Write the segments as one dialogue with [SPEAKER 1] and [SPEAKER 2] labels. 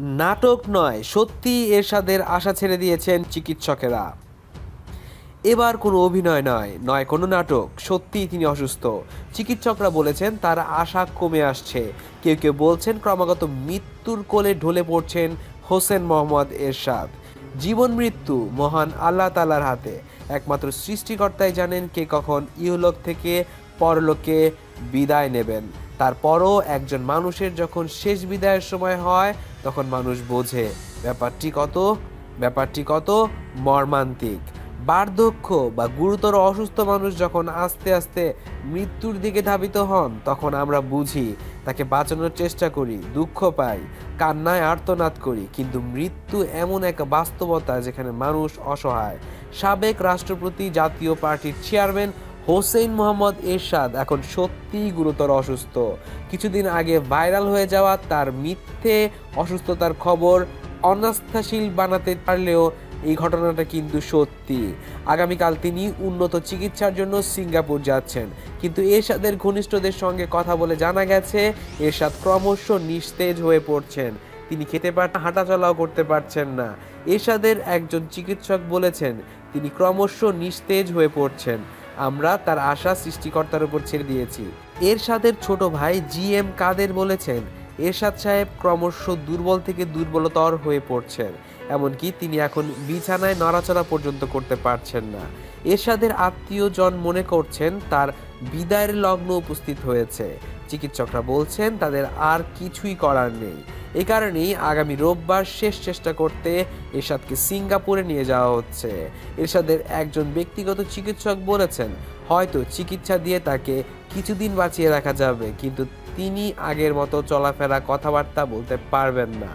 [SPEAKER 1] নাটক নয়, সত্যি এরশাদের আশা ছেড়ে দিয়েছেন চিকিৎসকেরা। এবার কোনো অভিনয় নয় নয় কোনো নাটক, সত্যিই তিনি অসুস্থ। চিকিৎসকরা বলেছেন তার আশা কমে আসছে। কেউ কেউ বলছেন ক্রমাগত মৃত্যুর কোলে ঢলে পড়ছেন হোসেন মোহাম্মদ এরশাদ। জীবন মৃত্যু মহান আল্লাহ তালার হাতে। একমাত্র সৃষ্টিকর্তাই জানেন কে কখন ইহলোক থেকে পরলোকে বিদায় নেবেন। তারপরও একজন মানুষের যখন শেষ বিদায়ের সময় হয়, তখন মানুষ বোঝে, ব্যাপারটি কত? ব্যাপারটি কত? মর্মান্তিক। বার্ধক্য বা গুরুতর অসুস্থ মানুষ যখন আস্তে আস্তে মৃত্যুর দিকে ধাবিত হন, তখন আমরা বুঝি, তাকে বাঁচানোর চেষ্টা করি, দুঃখ পাই, কান্নায় আর্তনাদ করি, কিন্তু মৃত্যু এমন এক বাস্তবতা যেখানে মানুষ অসহায়। সাবেক রাষ্ট্রপতি জাতীয় পার্টির চেয়ারম্যান হোসেন মোহাম্মদ এরশাদ এখন সত্যিই গুরুতর অসুস্থ। কিছুদিন আগে ভাইরাল হয়ে যাওয়া তার মিথ্যে অসুস্থতার খবর অনাস্থাশীল বানাতে পারলেও এই ঘটনাটা কিন্তু সত্যি। আগামীকাল তিনি উন্নত চিকিৎসার জন্য সিঙ্গাপুর যাচ্ছেন। কিন্তু এরশাদের ঘনিষ্ঠদের সঙ্গে কথা বলে জানা গেছে, এরশাদ ক্রমশ নিস্তেজ হয়ে পড়ছেন। তিনি খেতে পারছেন হাঁটাচলাও করতে পারছেন না। এরশাদের একজন চিকিৎসক বলেছেন, তিনি ক্রমশ নিস্তেজ হয়ে পড়ছেন। আমরা তার আশা সৃষ্টিকর্তার উপর ছেড়ে দিয়েছি। এরশাদের ছোট ভাই জি এম কাদের বলেছেন, এরশাদ সাহেব ক্রমশ দুর্বল থেকে দুর্বলতর হয়ে পড়ছেন, এমনকি তিনি এখন বিছানায় নড়াচড়া পর্যন্ত করতে পারছেন না। এরশাদের আত্মীয়জন মনে করছেন তার বিদায়ের লগ্ন উপস্থিত হয়েছে। চিকিৎসকরা বলছেন তাদের আর কিছুই করার নেই। এ কারণেই আগামী রোববার শেষ চেষ্টা করতে এরশাদকে সিঙ্গাপুরে নিয়ে যাওয়া হচ্ছে। এরশাদের একজন ব্যক্তিগত চিকিৎসক বলেছেন, হয়তো চিকিৎসা দিয়ে তাকে কিছুদিন বাঁচিয়ে রাখা যাবে, কিন্তু তিনি আগের মতো চলাফেরা কথাবার্তা বলতে পারবেন না।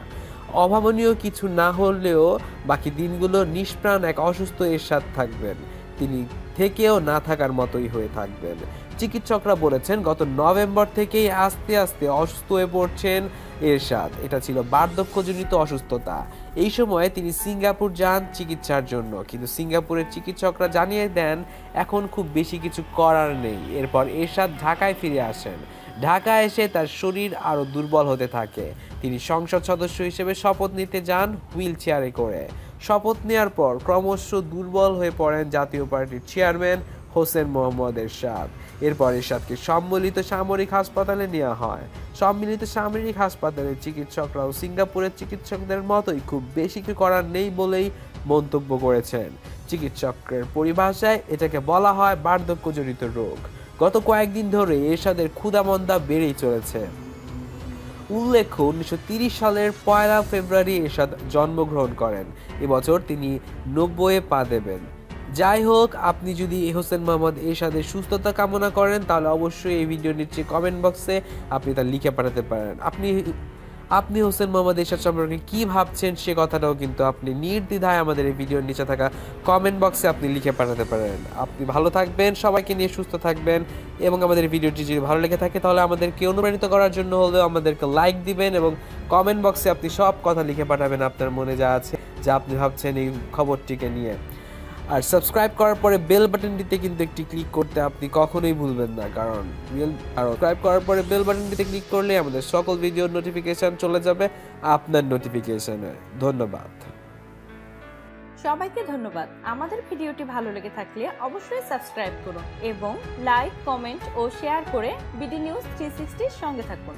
[SPEAKER 1] অভাবনীয় কিছু না হলেও বাকি দিনগুলো নিষ্প্রাণ এক অসুস্থ এরশাদ থাকবেন। তিনি থেকেও না থাকার মতোই হয়ে থাকবেন। চিকিৎসকরা বলেছেন, গত নভেম্বর থেকেই আস্তে আস্তে অসুস্থ হয়ে পড়ছেন এরশাদ। এটা ছিল বার্ধক্যজনিত অসুস্থতা। এই সময়ে তিনি সিঙ্গাপুর যান চিকিৎসার জন্য। কিন্তু সিঙ্গাপুরের চিকিৎসকরা জানিয়ে দেন, এখন খুব বেশি কিছু করার নেই। এরপর এরশাদ ঢাকায় ফিরে আসেন। ঢাকা এসে তার শরীর আরও দুর্বল হতে থাকে। তিনি সংসদ সদস্য হিসেবে শপথ নিতে যান হুইল চেয়ারে করে। শপথ নেওয়ার পর ক্রমশ দুর্বল হয়ে পড়েন জাতীয় পার্টির চেয়ারম্যান হোসেন মোহাম্মদ এরশাদ। এরপর এরশাদকে সম্মিলিত সামরিক হাসপাতালে নেওয়া হয়। সম্মিলিত সামরিক হাসপাতালের চিকিৎসকরাও সিঙ্গাপুরের চিকিৎসকদের মতোই খুব বেশি কিছু করার নেই বলেই মন্তব্য করেছেন। চিকিৎসকের পরিভাষায় এটাকে বলা হয় বার্ধক্যজনিত রোগ। গত কয়েকদিন ধরে এরশাদের ক্ষুদামন্দা বেড়েই চলেছে। উল্লেখ্য, উনিশশো সালের পয়লা ফেব্রুয়ারি এরশাদ জন্মগ্রহণ করেন। এবছর তিনি নব্বইয়ে পা দেবেন। যাই হোক, আপনি যদি হোসেন মোহাম্মদ এরশাদের সুস্থতা কামনা করেন, তাহলে অবশ্যই এই ভিডিও নিচে কমেন্ট বক্সে আপনি তা লিখে পাঠাতে পারেন। আপনি আপনি হোসেন মোহাম্মদ এরশাদ সম্পর্কে কি ভাবছেন সে কথাটাও কিন্তু আপনি নির্দ্বিধায় আমাদের এই ভিডিওর নিচে থাকা কমেন্ট বক্সে আপনি লিখে পাঠাতে পারেন। আপনি ভালো থাকবেন, সবাইকে নিয়ে সুস্থ থাকবেন এবং আমাদের ভিডিওটি যদি ভালো লেগে থাকে তাহলে আমাদেরকে অনুপ্রাণিত করার জন্য হলেও আমাদেরকে লাইক দিবেন এবং কমেন্ট বক্সে আপনি সব কথা লিখে পাঠাবেন আপনার মনে যা আছে, যা আপনি ভাবছেন এই খবরটিকে নিয়ে। আর সাবস্ক্রাইব করার পরে বেল বাটনটিতে কিন্তু একটি ক্লিক করতে আপনি কখনোই ভুলবেন না, কারণ বেল আর সাবস্ক্রাইব করার পরে বেল বাটনটিতে ক্লিক করলে আমাদের সকল ভিডিওর নোটিফিকেশন চলে যাবে আপনার নোটিফিকেশনে ধন্যবাদ।
[SPEAKER 2] সবাইকে ধন্যবাদ। আমাদের ভিডিওটি ভালো লেগে থাকলে অবশ্যই সাবস্ক্রাইব করুন এবং লাইক কমেন্ট ও শেয়ার করে বিডি নিউজ থ্রি সঙ্গে থাকুন।